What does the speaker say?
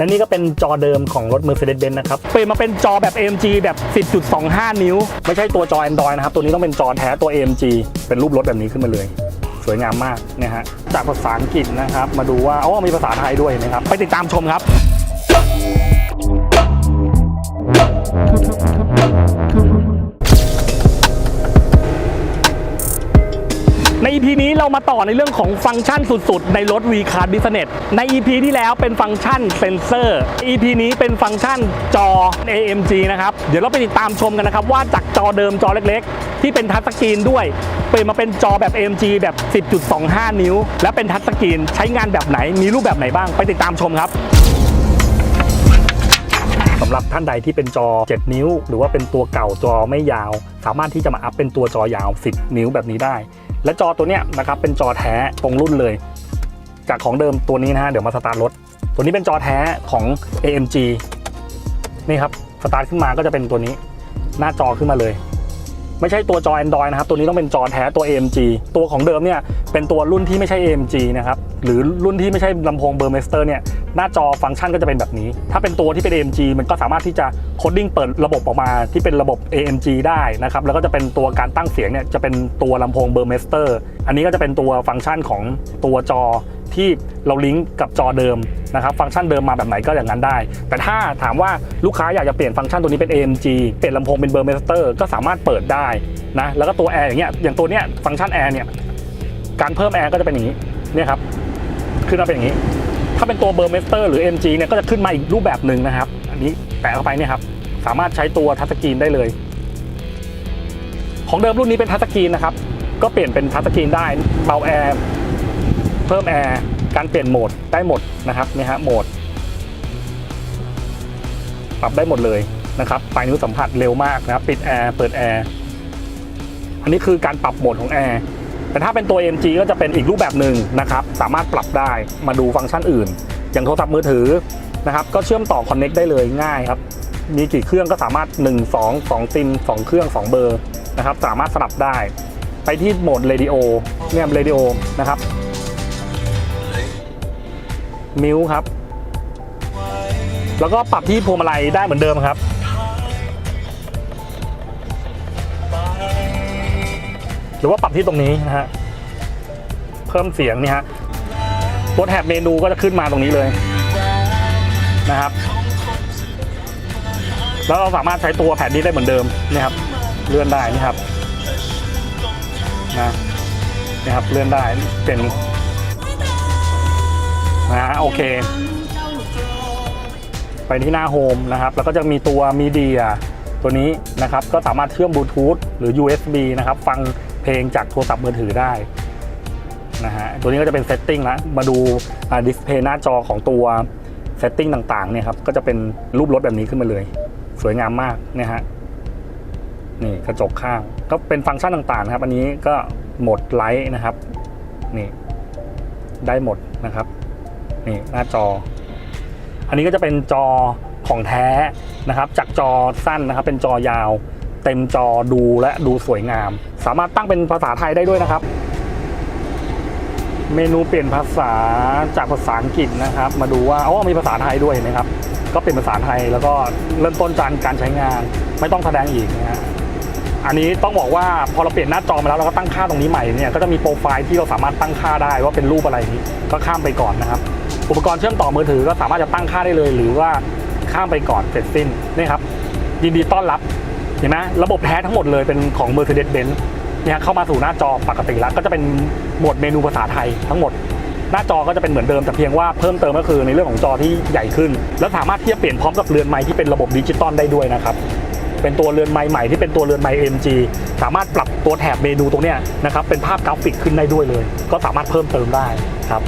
และนี่ก็เป็นจอเดิมของรถ Mercedes-Benz นะครับ เปลี่ยนมาเป็นจอแบบ AMG แบบ 10.25 นิ้ว ไม่ใช่ตัวจอ Android นะครับ ตัวนี้ต้องเป็นจอแท้ตัว AMG เป็นรูปรถแบบนี้ขึ้นมาเลยสวยงามมากนะฮะจากภาษาอังกฤษนะครับ มาดูว่าอ๋อมีภาษาไทยด้วยนะครับ ไปติดตามชมครับ ใน EP นี้เรามาต่อในเรื่องของฟังก์ชันสุด ๆ ในรถ V Card Business ใน EP ที่แล้วเป็นฟังก์ชันเซนเซอร์ EP นี้เป็นฟังก์ชันจอ AMG นะครับ เดี๋ยวเราไปติดตามชมกันนะครับ ว่าจากจอเดิมจอเล็ก ๆ ที่เป็นทัชสกรีนด้วยเปลี่ยนมาเป็นจอแบบ AMG แบบ 10.25 นิ้ว และเป็นทัชสกรีนใช้งานแบบไหนมีรูปแบบไหนบ้างไปติดตามชมครับสำหรับท่านใดที่เป็นจอ 7 นิ้ว หรือว่าเป็นตัวเก่าจอไม่ยาว สามารถที่จะมาอัพเป็นตัวจอยาว 10 นิ้วแบบนี้ได้ และจอตัวเนี้ยนะครับเป็นจอแท้ตรงรุ่นเลย จากของเดิมตัวนี้นะฮะเดี๋ยวมาสตาร์ทรถ ตัวนี้เป็นจอแท้ของ AMG นี่ครับสตาร์ทขึ้นมาก็จะเป็นตัวนี้ หน้าจอขึ้นมาเลย ไม่ใช่ตัวจอ Android นะครับ ตัวนี้ต้องเป็นจอแท้ตัว AMG ตัวของเดิมเนี่ยเป็นตัวรุ่นที่ไม่ใช่ AMG นะครับ หรือรุ่นที่ไม่ใช่ลำโพงเบอร์เมสเตอร์เนี่ยหน้าจอฟังก์ชันก็จะเป็นแบบนี้ ถ้าเป็นตัวที่เป็น AMG มันก็สามารถที่จะโคดดิ้งเปิดระบบออกมาที่เป็นระบบ AMG ได้นะครับแล้วก็จะเป็นตัวการตั้งเสียงเนี่ยจะเป็นตัวลำโพงเบอร์เมสเตอร์อันนี้ก็จะเป็นตัวฟังก์ชันของตัวจอที่เราลิงก์กับจอเดิมนะครับฟังก์ชันเดิมมาแบบไหนก็อย่างนั้นได้ แต่ถ้าถามว่าลูกค้าอยากจะเปลี่ยนฟังก์ชันตัวนี้เป็น AMG เปลี่ยนลำโพงเป็นเบอร์เมสเตอร์ก็สามารถเปิดได้นะแล้วก็ตัวแอร์อย่างเงี้ยอย่างตัวเนี้ยฟังก์ชันแอร์เนี่ยการเพิ่มแอร์ก็จะเป็นอย่างนี้เนี่ยครับ ขึ้นมาเป็นอย่างนี้ ถ้าเป็นตัวเบอร์เมสเตอร์หรือ MG เนี่ยก็จะขึ้นมาอีกรูปแบบหนึ่งนะครับ อันนี้แปะเข้าไปเนี่ยครับ สามารถใช้ตัวทัชสกรีนได้เลย ของเดิมรุ่นนี้เป็นทัชสกรีนนะครับ ก็เปลี่ยนเป็นทัชสกรีนได้เบาแอร์เพิ่มแอร์การเปลี่ยนโหมดได้หมดนะครับนี่ฮะโหมด ปรับได้หมดเลยนะครับปลายนิ้วสัมผัสเร็วมากนะครับ ปิดแอร์เปิดแอร์อันนี้คือการปรับโหมดของแอร์ แต่ถ้าเป็นตัว MG ก็จะเป็นอีกรูปแบบหนึ่งนะครับ สามารถปรับได้มาดูฟังก์ชันอื่น อย่างโทรศัพท์มือถือนะครับ ก็เชื่อมต่อ Connect ได้เลยง่ายครับ มีกี่เครื่องก็สามารถ 1 2 2ซิม2 เครื่อง 2 เบอร์นะครับ สามารถสลับได้ ไปที่โหมด Radio เนี่ย Radio นะครับมิวครับ แล้วก็ปรับที่พวงมาลัยได้เหมือนเดิมครับ หรือว่าปรับที่ตรงนี้นะฮะเพิ่มเสียงนี่ฮะตัวแถบเมนูก็จะขึ้นมาตรงนี้เลยนะครับ แล้วเราสามารถใช้ตัวแผ่นนี้ได้เหมือนเดิมนะครับ เลื่อนได้นี่ครับนะนี่ครับเลื่อนได้เป็นนะโอเค ไปที่หน้าโฮมนะครับ แล้วก็จะมีตัวมีเดียตัวนี้นะครับ ก็สามารถเชื่อมบลูทูธหรือ USB นะครับ ฟัง เพลงจากโทรศัพท์มือถือได้นะฮะตัวนี้ก็จะเป็นเซตติ้งล้วมาดูดิสเพย์หน้าจอของตัวเซตติ้งต่างๆเนี่ยครับก็จะเป็นรูปรถแบบนี้ขึ้นมาเลย สวยงามมากนี่ยฮะนี่กระจกข้างก็เป็นฟังก์ชันต่างๆครับ อันนี้ก็โหมดไลท์นะครับนี่ได้หมดนะครับนี่หน้าจอ อันนี้ก็จะเป็นจอของแท้นะครับ จากจอสั้นนะครับ เป็นจอยาว เต็มจอดูและดูสวยงาม สามารถตั้งเป็นภาษาไทยได้ด้วยนะครับ เมนูเปลี่ยนภาษาจากภาษาอังกฤษนะครับ มาดูว่าอ๋อมีภาษาไทยด้วยเห็นไหมครับ ก็เป็นภาษาไทยแล้วก็เริ่มต้นจากการใช้งาน ไม่ต้องแสดงอีกนะฮะอันนี้ต้องบอกว่าพอเราเปลี่ยนหน้าจอมาแล้วเราก็ตั้งค่าตรงนี้ใหม่เนี่ยก็จะมีโปรไฟล์ที่เราสามารถตั้งค่าได้ว่าเป็นรูปอะไรนี้ก็ข้ามไปก่อนนะครับอุปกรณ์เชื่อมต่อมือถือก็สามารถจะตั้งค่าได้เลย หรือว่าข้ามไปก่อนเสร็จสิ้นนี่ครับยินดีต้อนรับ เห็นไหมระบบแท้ทั้งหมดเลยเป็นของ Mercedes-Benz เนี่ยเข้ามาสู่หน้าจอปกติแล้ว ก็จะเป็นหมดเมนูภาษาไทยทั้งหมด หน้าจอก็จะเป็นเหมือนเดิมแต่เพียงว่าเพิ่มเติมก็คือในเรื่องของจอที่ใหญ่ขึ้น แล้วสามารถที่จะเปลี่ยนพร้อมกับเรือนไม้ที่เป็นระบบดิจิตอลได้ด้วยนะครับเป็นตัวเรือนไม้ใหม่ที่เป็นตัวเรือนไม้ MG สามารถปรับตัวแถบเมนูตรงเนี้ยนะครับเป็นภาพกราฟิกขึ้นได้ด้วยเลย ก็สามารถเพิ่มเติมได้ครับ